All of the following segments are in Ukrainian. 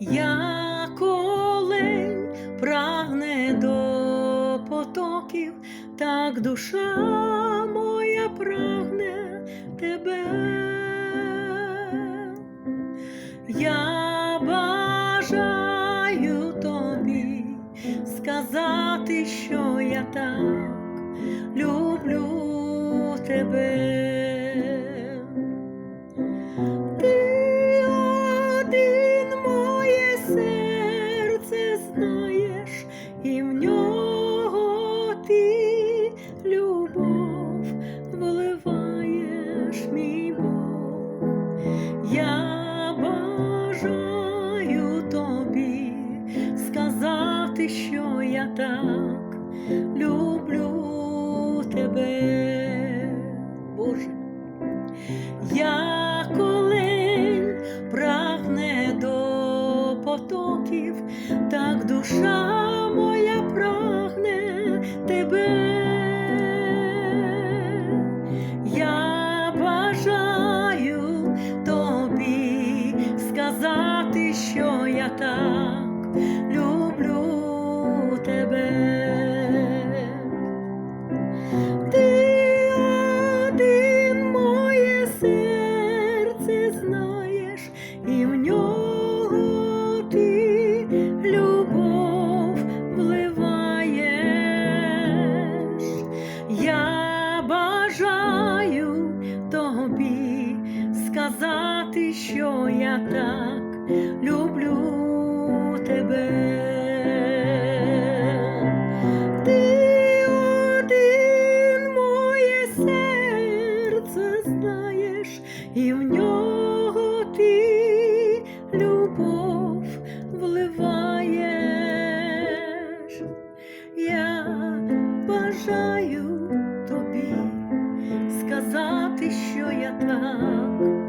як олень прагне до потоків, так душа моя прагне тебе. Я бажаю тобі сказати, що я так люблю тебе. Ти любов вливаєш, мій Бог. Я бажаю тобі сказати, що я так люблю тебе, сказати, що я так люблю тебе. Ти моє серце знаєш, і в нього ти любов вливаєш. Я бажаю тобі сказати, що я так люблю тебе. Ти один моє серце знаєш, і в нього ти любов вливаєш. Я бажаю тобі сказати, що я так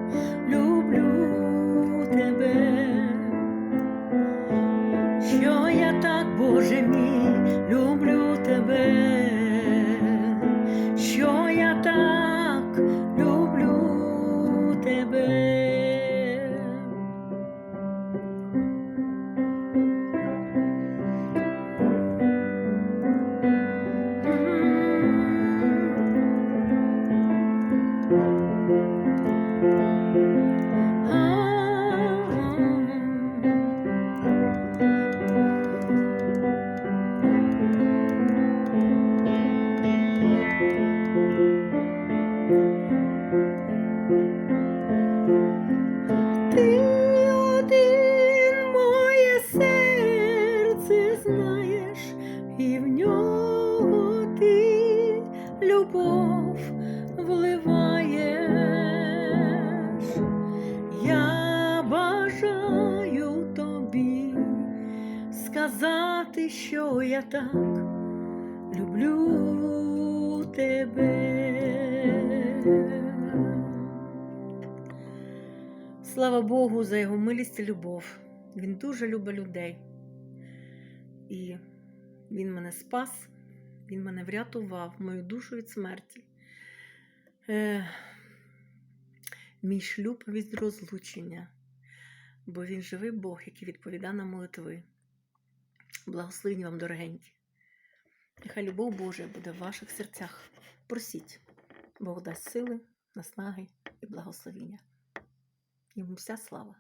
я так, Боже мій, люблю тебе, що я так люблю тебе. Ти один моє серце знаєш, і в нього ти любов вливаєш. Я бажаю тобі сказати, що я так люблю тебе. Слава Богу за його милість і любов. Він дуже любить людей. І він мене спас, він мене врятував, мою душу від смерті. Е, мій шлюб від розлучення, бо він живий Бог, який відповідає на молитви. Благословені вам, дорогенькі. Нехай любов Божа буде в ваших серцях. Просіть, Бог дасть сили, наснаги і благословіння. Йому вся слава.